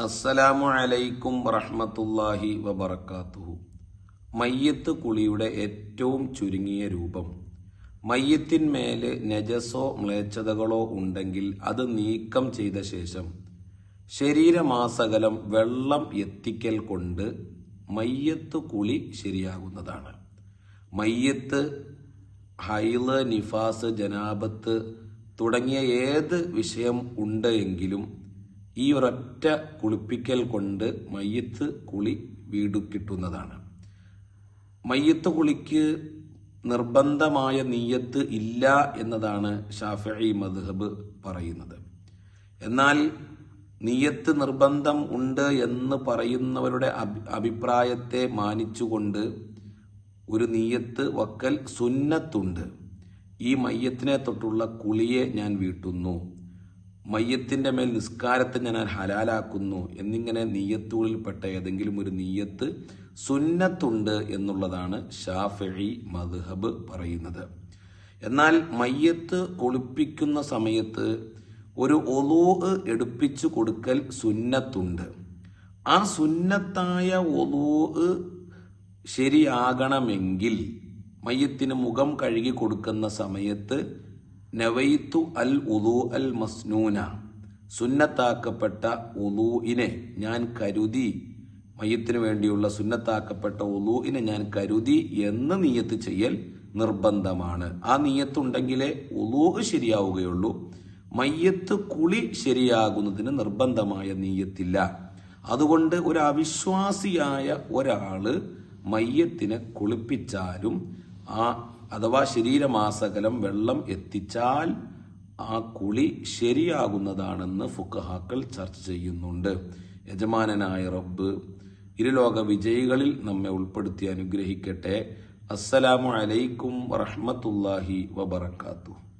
അസ്സലാമു അലൈക്കും വറഹ്മത്തുള്ളാഹി വബറകാതുഹു മയ്യത്ത് കുളിയുടെ ഏറ്റവും ചുരുങ്ങിയ രൂപം. മയ്യത്തിന്മേൽ നജസോ മ്ലേച്ഛതകളോ ഉണ്ടെങ്കിൽ അത് നീക്കം ചെയ്ത ശേഷം ശരീരമാസകലം വെള്ളം എത്തിക്കൽ കൊണ്ട് മയ്യത്ത് കുളി ശരിയാകുന്നതാണ്. മയ്യത്ത് ഹൈൽ നിഫാസ് ജനാബത്ത് തുടങ്ങിയ ഏത് വിഷയം ഉണ്ട് എങ്കിലും ഈ ഒരൊറ്റ കുളിപ്പിക്കൽ കൊണ്ട് മയ്യത്ത് കുളി വീട് കിട്ടുന്നതാണ് മയ്യത്ത് കുളിക്ക് നിർബന്ധമായ നീയത്ത് ഇല്ല എന്നതാണ് ഷാഫി മദ്ഹബ് പറയുന്നത്. എന്നാൽ നീയത്ത് നിർബന്ധം ഉണ്ട് എന്ന് പറയുന്നവരുടെ അഭിപ്രായത്തെ മാനിച്ചുകൊണ്ട് ഒരു നീയത്ത് വക്കൽ സുന്നത്തുണ്ട്. ഈ മയ്യത്തിനെ തൊട്ടുള്ള കുളിയെ ഞാൻ വീട്ടുന്നു. മയ്യത്തിന്റെ മേൽ നിസ്കാരത്തെ ഞാൻ ഹലാലാക്കുന്നു എന്നിങ്ങനെ നീയത്തുകളിൽപ്പെട്ട ഏതെങ്കിലും ഒരു നീയത്ത് സുന്നത്തുണ്ട് എന്നുള്ളതാണ് ഷാഫി മദ്ഹബ് പറയുന്നത്. എന്നാൽ മയ്യത്ത് കുളിപ്പിക്കുന്ന സമയത്ത് ഒരു ഒലൂ എടുപ്പിച്ചു കൊടുക്കൽ സുന്നത്തുണ്ട്. ആ സുന്നത്തായ ഒലൂ ശരിയാകണമെങ്കിൽ മയ്യത്തിന് മുഖം കഴുകി കൊടുക്കുന്ന സമയത്ത് നവൈത്തു അൽ ഉദു അൽ മസ്നൂന. സുന്നത്താക്കപ്പെട്ട ഉദൂഇനെ ഞാൻ കരുതി. മയ്യത്തിന് വേണ്ടിയുള്ള സുന്നത്താക്കപ്പെട്ട ഉദൂഇനെ ഞാൻ കരുതി എന്ന് നീയത്ത് ചെയ്യൽ നിർബന്ധമാണ്. ആ നീയത്തുണ്ടെങ്കിലേ ഉദൂഹ് ശരിയാവുകയുള്ളൂ. മയ്യത്ത് കുളി ശരിയാകുന്നതിന് നിർബന്ധമായ നീയത്തില്ല. അതുകൊണ്ട് ഒരു അവിശ്വാസിയായ ഒരാൾ മയ്യത്തിനെ കുളിപ്പിച്ചാലും ആ അഥവാ ശരീരമാസകലം വെള്ളം എത്തിച്ചാൽ ആ കുളി ശരിയാകുന്നതാണെന്ന് ഫുക്കഹാക്കൾ ചർച്ച ചെയ്യുന്നുണ്ട്. യജമാനനായ റബ്ബ് ഇരുലോക വിജയികളിൽ നമ്മെ ഉൾപ്പെടുത്തി അനുഗ്രഹിക്കട്ടെ. അസ്സലാമു അലൈക്കും വറഹമത്തല്ലാഹി വബറകാതുഹു.